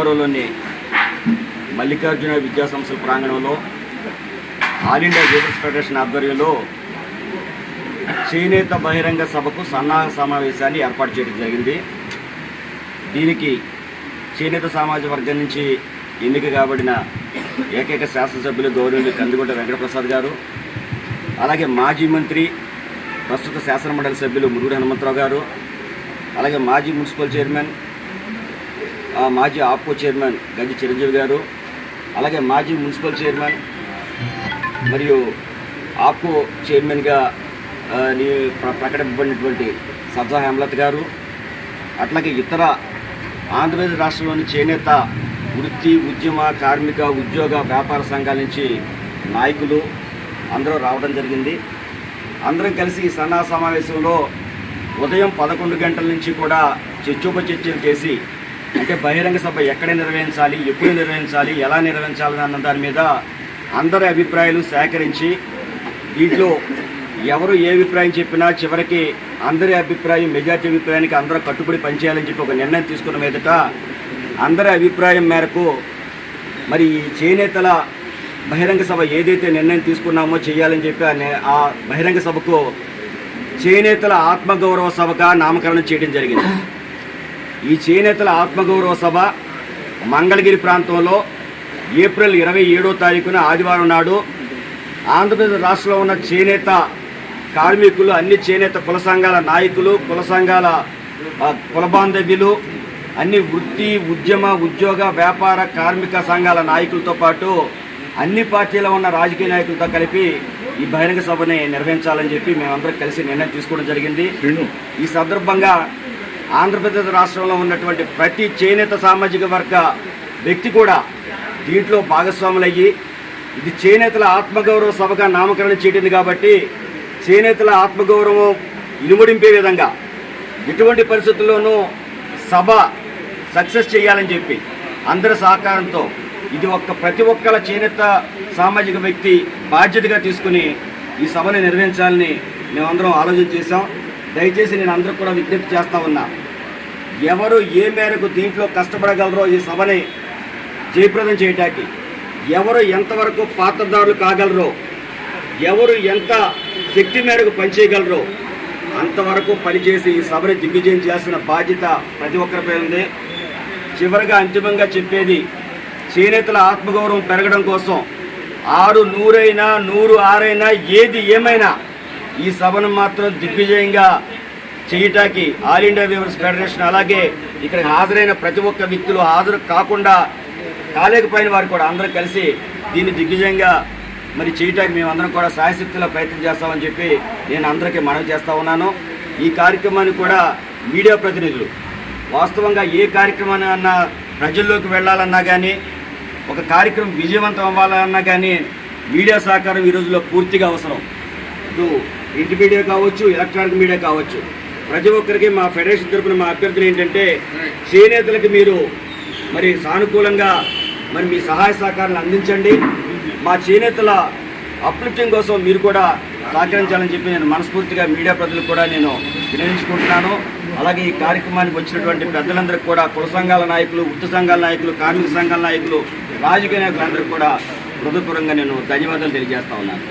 నగరంలోని మల్లికార్జున విద్యా సంస్థల ప్రాంగణంలో ఆల్ ఇండియా లీడర్స్ ఫెడరేషన్ ఆధ్వర్యంలో చేనేత బహిరంగ సభకు సన్నాహ సమావేశాన్ని ఏర్పాటు చేయడం జరిగింది. దీనికి చేనేత సమాజ వర్గం నుంచి ఎన్నిక కాబడిన ఏకైక శాసనసభ్యులు గౌరవులు కందిగుంట వెంకటప్రసాద్ గారు అలాగే మాజీ మంత్రి ప్రస్తుత శాసనమండలి సభ్యులు మురుగుడు హనుమంతరావు గారు అలాగే మాజీ మున్సిపల్ చైర్మన్ మాజీ ఆప్కో చైర్మన్ గజ్జి చిరంజీవి గారు అలాగే మాజీ మున్సిపల్ చైర్మన్ మరియు ఆప్కో చైర్మన్గా ప్ర- ప్రకటింపబడినటువంటి సబ్జా హేమలత్ గారు అట్లాగే ఇతర ఆంధ్రప్రదేశ్ రాష్ట్రంలోని చేనేత వృత్తి ఉద్యమ కార్మిక ఉద్యోగ వ్యాపార సంఘాల నుంచి నాయకులు అందరూ రావడం జరిగింది. అందరం కలిసి ఈ సన్నా సమావేశంలో ఉదయం పదకొండు గంటల నుంచి కూడా చర్చోపచర్చలు చేసి అంటే బహిరంగ సభ ఎక్కడ నిర్వహించాలి ఎప్పుడు నిర్వహించాలి ఎలా నిర్వహించాలి అన్న దాని మీద అందరి అభిప్రాయాలు సేకరించి దీంట్లో ఎవరు ఏ అభిప్రాయం చెప్పినా చివరికి అందరి అభిప్రాయం మెజార్టీ అభిప్రాయానికి అందరూ కట్టుబడి పనిచేయాలని చెప్పి ఒక నిర్ణయం తీసుకున్న మీదట అందరి అభిప్రాయం మేరకు మరి ఈ చేనేతల బహిరంగ సభ ఏదైతే నిర్ణయం తీసుకున్నామో చేయాలని చెప్పి ఆ ఆ బహిరంగ సభకు చేనేతల ఆత్మగౌరవ సభగా నామకరణం చేయడం జరిగింది. ఈ చేనేతల ఆత్మగౌరవ సభ మంగళగిరి ప్రాంతంలో ఏప్రిల్ ఇరవై ఏడో తారీఖున ఆదివారం నాడు ఆంధ్రప్రదేశ్ రాష్ట్రంలో ఉన్న చేనేత కార్మికులు అన్ని చేనేత కుల సంఘాల నాయకులు కుల సంఘాల కుల బాంధవ్యులు అన్ని వృత్తి ఉద్యమ ఉద్యోగ వ్యాపార కార్మిక సంఘాల నాయకులతో పాటు అన్ని పార్టీలో ఉన్న రాజకీయ నాయకులతో కలిపి ఈ బహిరంగ సభని నిర్వహించాలని చెప్పి మేమందరం కలిసి నిర్ణయం తీసుకోవడం జరిగింది. ఈ సందర్భంగా ఆంధ్రప్రదేశ్ రాష్ట్రంలో ఉన్నటువంటి ప్రతి చేనేత సామాజిక వర్గ వ్యక్తి కూడా దీంట్లో భాగస్వాములయ్యి ఇది చేనేతల ఆత్మగౌరవ సభగా నామకరణం చేయటింది కాబట్టి చేనేతల ఆత్మగౌరవం ఇనుమడింపే విధంగా ఎటువంటి పరిస్థితుల్లోనూ సభ సక్సెస్ చేయాలని చెప్పి అందరి సహకారంతో ఇది ఒక్క ప్రతి ఒక్కల చేనేత సామాజిక వ్యక్తి బాధ్యతగా తీసుకుని ఈ సభని నిర్వహించాలని మేమందరం ఆలోచన చేశాం. దయచేసి నేను అందరూ కూడా విజ్ఞప్తి చేస్తా ఉన్నా. ఎవరు ఏ మేరకు దీంట్లో కష్టపడగలరో ఈ సభని జయప్రదం చేయటానికి ఎవరు ఎంతవరకు పాత్రదారులు కాగలరో ఎవరు ఎంత శక్తి మేరకు పనిచేయగలరో అంతవరకు పనిచేసి ఈ సభని దిగ్విజయం చేయాల్సిన బాధ్యత ప్రతి ఒక్కరిపై ఉంది. చివరిగా అంతిమంగా చెప్పేది చేనేతల ఆత్మగౌరవం పెరగడం కోసం ఆరు నూరైనా నూరు ఆరైనా ఏది ఏమైనా ఈ సభను మాత్రం దిగ్విజయంగా చేయటానికి ఆల్ ఇండియా వీవర్స్ ఫెడరేషన్ అలాగే ఇక్కడ హాజరైన ప్రతి ఒక్క వ్యక్తులు హాజరు కాకుండా కాలేకపోయిన వారు కూడా అందరూ కలిసి దీన్ని దిగ్విజయంగా మరి చేయటానికి మేమందరం కూడా సాయశక్తిలో ప్రయత్నం చేస్తామని చెప్పి నేను అందరికీ మనవి చేస్తూ ఉన్నాను. ఈ కార్యక్రమాన్ని కూడా మీడియా ప్రతినిధులు వాస్తవంగా ఏ కార్యక్రమాన్ని అన్నా ప్రజల్లోకి వెళ్ళాలన్నా కానీ ఒక కార్యక్రమం విజయవంతం అవ్వాలన్నా కానీ మీడియా సహకారం ఈ రోజుల్లో పూర్తిగా అవసరం. ఇటు ప్రింట్ మీడియా కావచ్చు ఎలక్ట్రానిక్ మీడియా కావచ్చు. ప్రతి ఒక్కరికి మా ఫెడరేషన్ తరపున మా అభ్యర్థులు ఏంటంటే చేనేతలకు మీరు మరి సానుకూలంగా మరి మీ సహాయ సహకారాలు అందించండి. మా చేనేతల అప్లిఫ్టింగ్ కోసం మీరు కూడా సహకరించాలని చెప్పి నేను మనస్ఫూర్తిగా మీడియా ప్రజలకు కూడా నేను వినియోగించుకుంటున్నాను. అలాగే ఈ కార్యక్రమానికి వచ్చినటువంటి పెద్దలందరికీ కూడా కుల సంఘాల నాయకులు వృత్తి సంఘాల నాయకులు కార్మిక సంఘాల నాయకులు రాజకీయ నాయకులందరికీ కూడా హృదయపూర్వంగా నేను ధన్యవాదాలు తెలియజేస్తా ఉన్నాను.